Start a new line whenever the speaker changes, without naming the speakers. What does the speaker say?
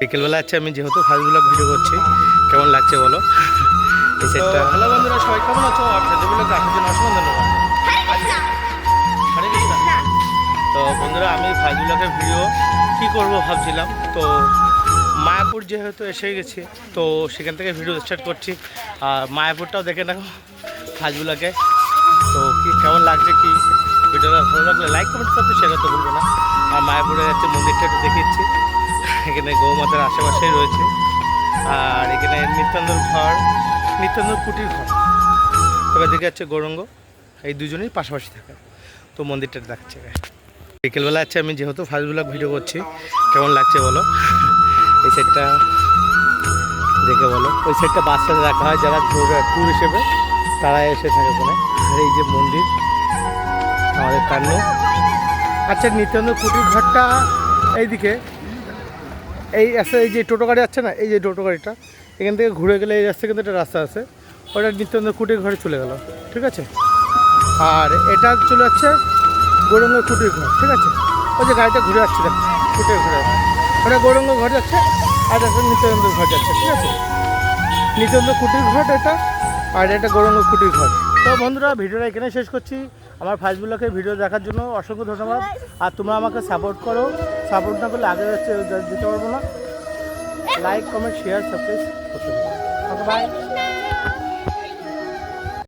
বিকেলবেলা আছে আমি যেহেতু ফার্স্ট ব্লগ ভিডিও করছি কেমন লাগছে বলো? হ্যালো বন্ধুরা সবাই কেমন আছো? আর ফার্স্ট আসার জন্য অসংখ্য ধন্যবাদ। হারিয়ে গেছি না? তো বন্ধুরা আমি ফার্স্ট ব্লগের ভিডিও কী করব ভাবছিলাম তো মায়াপুর যেহেতু এসে গেছি তো সেখান থেকে ভিডিও স্টার্ট করছি। আর মায়াপুরটাও দেখে দেখো ফার্স্ট ব্লগে তো কি কেমন লাগছে কি? ভিডিওটা ভালো লাগলে লাইক কমেন্ট করতে শেয়ার তো ভুলবে না। আর মায়াপুরে যাচ্ছে মন্দিরটা একটু দেখিচ্ছি। এখানে গৌমাতার আশেপাশেই রয়েছে। আর এখানে নিত্যান্দর ঘর নিত্যান্দর কুটির ঘর। তবে দিকে যাচ্ছে গৌরঙ্গ, এই দুজনেই পাশাপাশি থাকে। তো মন্দিরটা দেখাচ্ছে বিকেলবেলা আছে, আমি যেহেতু ফার্স্ট ব্লগ ভিডিও করছি, কেমন লাগছে বলো? এই সাইডটা দেখে বলো। ওই সাইডটা বাচ্চাদের রাখা হয়, যারা ট্যুর হিসেবে, তারা এসে থাকে ওখানে। আর এই যে মন্দির, আমাদের কান্ন। আচ্ছা নিত্যান্ত কুটির ঘরটা এইদিকে। এই রাস্তা এই যে টোটো গাড়ি আছে না, এই যে টোটো গাড়িটা, এখান থেকে ঘুরে গেলে এই রাস্তা কিন্তু একটা রাস্তা আছে। ওটা নিত্যান্ত কুটির ঘরে চলে গেল, ঠিক আছে? আর এটা চলে যাচ্ছে গৌরঙ্গ কুটির ঘর, ঠিক আছে? ওই যে গাড়িটা ঘুরে যাচ্ছে দেখ, কুটির ঘরে। ওটা গৌরঙ্গ ঘর যাচ্ছে, আর একটা নিত্যানন্দ ঘর যাচ্ছে, ঠিক আছে? নিত্যানন্দ কুটির ঘর এটা, আর এটা গৌরঙ্গ কুটির ঘর। তো বন্ধুরা, ভিডিওটা এখানে শেষ করছি। আমার ফার্স্ট ব্লকের ভিডিও দেখার জন্য অসংখ্য ধন্যবাদ। আর তোমরা আমাকে সাপোর্ট করো। সাপোর্ট না করলে আগে দিতে পারব না। লাইক কমেন্ট শেয়ার সাবস্ক্রাইব করতে পারব বাই